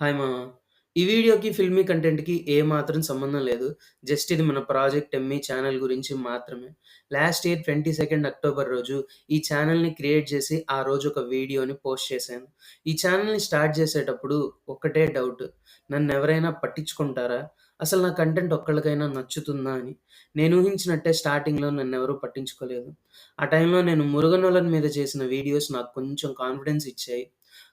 Hi మామ. ఈ వీడియోకి, ఫిల్మీ కంటెంట్‌కి ఏమాత్రం సంబంధం లేదు. జస్ట్ ఇది మన ప్రాజెక్ట్ ఎమ్మీ ఛానల్ గురించి మాత్రమే. లాస్ట్ ఇయర్ 22 అక్టోబర్ రోజు ఈ ఛానల్ని క్రియేట్ చేసి, ఆ రోజు ఒక వీడియోని పోస్ట్ చేశాను. ఈ ఛానల్ని స్టార్ట్ చేసేటప్పుడు ఒక్కటే డౌట్. నన్ను ఎవరైనా పట్టించుకుంటారా? అసలు నా కంటెంట్ ఒక్కళ్ళకైనా నచ్చుతుందా అని. నేను ఊహించినట్టే స్టార్టింగ్‌లో ఎవరూ పట్టించుకోలేదు. ఆ టైంలో నేను మురుగనొలన్ మీద చేసిన వీడియోస్ నాకు కొంచెం కాన్ఫిడెన్స్ ఇచ్చాయి.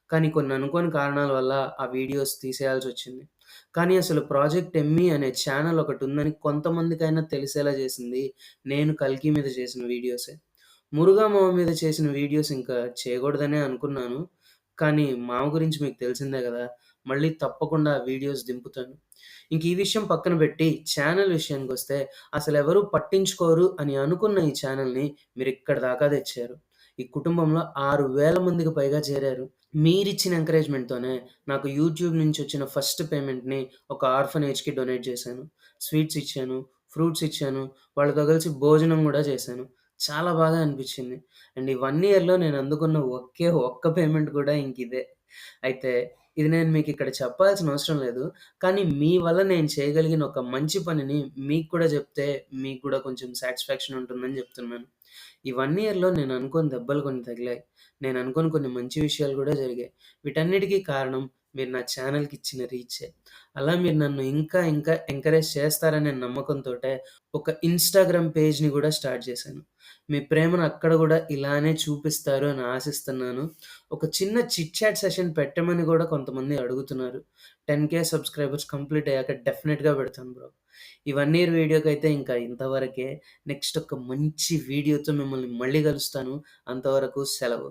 కానీ కొన్ని అనుకోని కారణాల వల్ల ఆ వీడియోస్ తీసేయాల్సొచ్చింది. కానీ అసలు ప్రాజెక్ట్ ఎమ్మీ అనే ఛానెల్ ఒకటుందని కొంతమందికైనా తెలిసేలా చేసింది నేను కల్కి మీద చేసిన వీడియోసే. మురుగా మామ మీద చేసిన వీడియోస్ ఇంకా చేయకూడదనే అనుకున్నాను. కానీ మామ గురించి మీకు తెలిసిందే గదా! మళ్ళీ తప్పకుండా ఆ వీడియోస్ దింపుతాను. ఇంక ఈ విషయం పక్కన పెట్టి ఛానెల్ విషయానికొస్తే అసలెవరు పట్టించుకోరు అని అనుకున్న ఈ ఛానెల్‌ని మీరిక్కడి దాకా తెచ్చారు. ఈ కుటుంబంలో 6000 మందికి పైగా చేరారు. మీరిచ్చిన ఎంకరేజ్‌మెంట్‌తోనే నాకు యూట్యూబ్ నుంచి వచ్చిన ఫస్ట్ పేమెంట్‌ని ఒక ఆర్ఫనేజ్‌కి డొనేట్ చేశాను. స్వీట్స్ ఇచ్చాను, ఫ్రూట్స్ ఇచ్చాను, వాళ్ళతో కలిసి భోజనం గూడా చేశాను. చాలా బాగా అనిపిచ్చింది. అండ్ ఈ 1 ఇయర్‌లో నేను అందుకున్న ఒకే ఒక్క పేమెంట్ కూడా ఇంకిదే. అయితే ఇది నేను మీకు ఇక్కడ చెప్పాల్సిన అవసరం లేదు. కానీ మీ వల్ల నేను చేయగలిగిన ఒక మంచి పనిని మీకు కూడా చెప్తే మీకు కూడా కొంచెం సాటిస్ఫాక్షన్ ఉంటుందని చెప్తున్నాను. ఈ వన్ ఇయర్‌లో నేను అనుకోని దెబ్బలు కొన్ని తగిలాయి. నేను అనుకోని కొన్ని మంచి విషయాలు కూడా జరిగాయి. వీటన్నిటికీ కారణం మీరు నా ఛానల్కి ఇచ్చిన రీచే. అలా మీరు నన్ను ఇంకా ఇంకా ఎంకరేజ్ చేస్తారనే నమ్మకంతో ఒక ఇన్‌స్టాగ్రామ్ పేజ్‌ని కూడా స్టార్ట్ చేశాను. మీ ప్రేమను అక్కడ కూడా ఇలానే చూపిస్తారు అని ఆశిస్తున్నాను. ఒక చిన్న చిట్ చాట్ సెషన్ పెట్టమని కూడా కొంతమంది అడుగుతున్నారు. టెన్ కే సబ్‌స్క్రైబర్స్ కంప్లీట్ అయ్యాక డెఫినెట్గా పెడతాను బ్రో. ఈ వన్ ఇయర్ వీడియోకైతే ఇంకా ఇంతవరకే. నెక్స్ట్ ఒక మంచి వీడియోతో మిమ్మల్ని మళ్ళీ కలుస్తాను. అంతవరకు సెలవు.